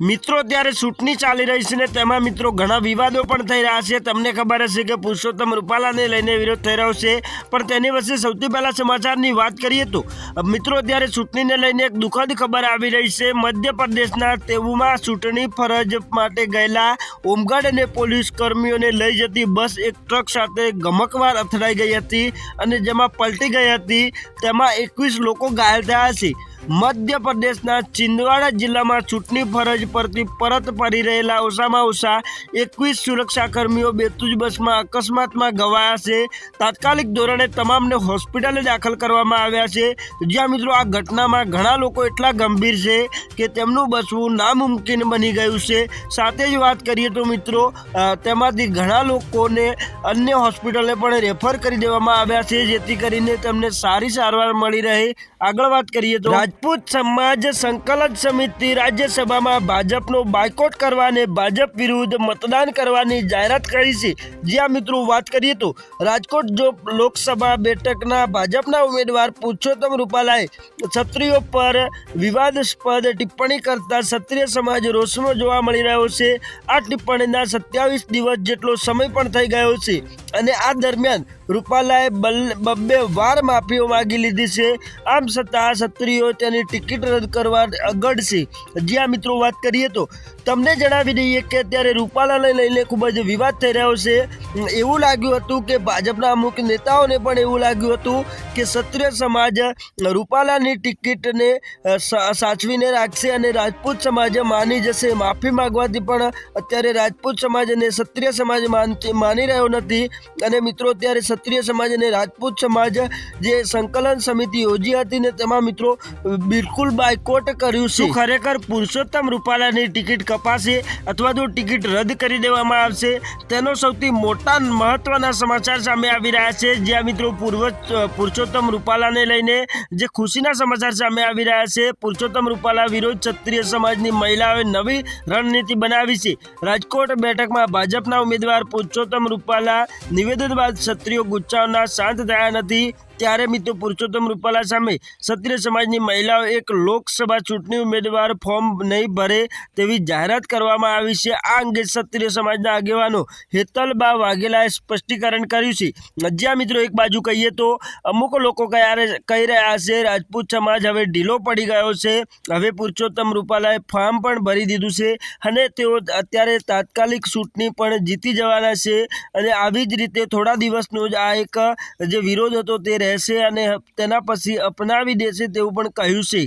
મિત્રો ત્યારે ચૂંટણી ચાલી રહી છે ને તેમાં મિત્રો ઘણા વિવાદો પણ થઈ રહ્યા છે. તમને ખબર હશે કે પુરુષોત્તમ રૂપાલાને લઈને વિરોધ થઈ રહ્યો છે. પણ તેની વચ્ચે સૌથી પહેલાં સમાચારની વાત કરીએ તો મિત્રો ત્યારે ચૂંટણીને લઈને એક દુઃખદ ખબર આવી રહી છે. મધ્યપ્રદેશના તેવુમાં ચૂંટણી ફરજ માટે ગયેલા હોમગાર્ડ અને પોલીસ કર્મીઓને લઈ જતી બસ એક ટ્રક સાથે ગમકવાર અથડાઈ ગઈ હતી અને જેમાં પલટી ગઈ હતી. તેમાં એકવીસ લોકો ઘાયલ થયા છે. મધ્યપ્રદેશના છિંદવાડા જિલ્લામાં ચૂંટણી ફરજ પરથી પરત ફરી રહેલા ઓછામાં ઓછા એકવીસ સુરક્ષાકર્મીઓ બેતુજ બસમાં અકસ્માતમાં ગવાયા છે. તાત્કાલિક ધોરણે તમામને હોસ્પિટલે દાખલ કરવામાં આવ્યા છે. જ્યાં મિત્રો આ ઘટનામાં ઘણા લોકો એટલા ગંભીર છે કે તેમનું બચવું નામુમકિન બની ગયું છે. સાથે જ વાત કરીએ તો મિત્રો તેમાંથી ઘણા લોકોને અન્ય હોસ્પિટલે પણ રેફર કરી દેવામાં આવ્યા છે. જેથી કરીને તેમને સારી સારવાર મળી રહે. આગળ વાત કરીએ તો રાજપૂત સમાજ સંકલન સમિતિ રાજ્યસભામાં ભાજપનો બાયકોટ કરવાને ભાજપ વિરુદ્ધ મતદાન કરવાની જાહેરાત કરી છે. જ્યાં મિત્રો વાત કરીએ તો રાજકોટ જો લોકસભા બેઠકના ભાજપના ઉમેદવાર પુરુષોત્તમ રૂપાલાએ ક્ષત્રિયો પર વિવાદસ્પદ ટિપ્પણી કરતા ક્ષત્રિય સમાજ રોષમાં જોવા મળી રહ્યો છે. આ ટિપ્પણીના સત્યાવીસ દિવસ જેટલો સમય પણ થઈ ગયો છે અને આ દરમિયાન રૂપાલાએ બબ્બે વાર માફીઓ માગી લીધી છે. આમ છતાં ક્ષત્રિયો તેની ટિકિટ રદ કરવા અગડ છે જ્યાં મિત્રો, વાત કરીએ તો તમને જણાવી દઈએ કે અત્યારે રૂપાલાને લઈને ખૂબ જ વિવાદ થઈ રહ્યો છે. એવું લાગ્યું હતું કે ભાજપના અમુક નેતાઓને પણ એવું લાગ્યું હતું કે ક્ષત્રિય સમાજ રૂપાલાની ટિકિટને સાચવીને રાખશે અને રાજપૂત સમાજ માની જશે. માફી માંગવાથી પણ અત્યારે રાજપૂત સમાજ અને ક્ષત્રિય સમાજ માનતી માની રહ્યો નથી. અને મિત્રો, અત્યારે ક્ષત્રિય સમાજ અને રાજપૂત સમાજ જે સંકલન સમિતિ યોજી હતી ને તેમાં મિત્રો બિલકુલ બાયકોટ કર્યું છે. ખરેખર પુરુષોત્તમ રૂપાલાની ટિકિટ કપાશે અથવા તો ટિકિટ રદ કરી દેવામાં આવશે? તેનો સૌથી મોટા મહત્વના સમાચાર સામે આવી રહ્યા છે. જ્યાં મિત્રો પૂર્વ પુરુષોત્તમ રૂપાલાને લઈને જે ખુશીના સમાચાર સામે આવી રહ્યા છે, પુરુષોત્તમ રૂપાલા વિરોધ ક્ષત્રિય સમાજની મહિલાઓએ નવી રણનીતિ બનાવી છે. રાજકોટ બેઠકમાં ભાજપના ઉમેદવાર પુરુષોત્તમ રૂપાલા નિવેદન બાદ ક્ષત્રિયો ગુચ્છાઓના શાંત થયા નથી. ત્યારે મિત્રો પુરુષોત્તમ રૂપાલા સામે ક્ષત્રિય સમાજની મહિલાઓ એક લોકસભા ચૂંટણી ઉમેદવાર ફોર્મ નહીં ભરે તેવી જાહેરાત કરવામાં આવી છે. આ અંગે ક્ષત્રિય સમાજના આગેવાનો હેતલબા વાઘેલાએ સ્પષ્ટીકરણ કર્યું છે. જ્યાં મિત્રો, એક બાજુ કહીએ તો, અમુક લોકો કહી રહ્યા છે, રાજપૂત સમાજ હવે ઢીલો પડી ગયો છે. હવે પુરુષોત્તમ રૂપાલાએ ફોર્મ પણ ભરી દીધું છે અને તેઓ અત્યારે તાત્કાલિક ચૂંટણી પણ જીતી જવાના છે. અને આવી જ રીતે થોડા દિવસનો જ આ એક જે વિરોધ હતો તે રહેશે અને તેના પછી અપનાવી દેશે તેવું પણ કહ્યું છે.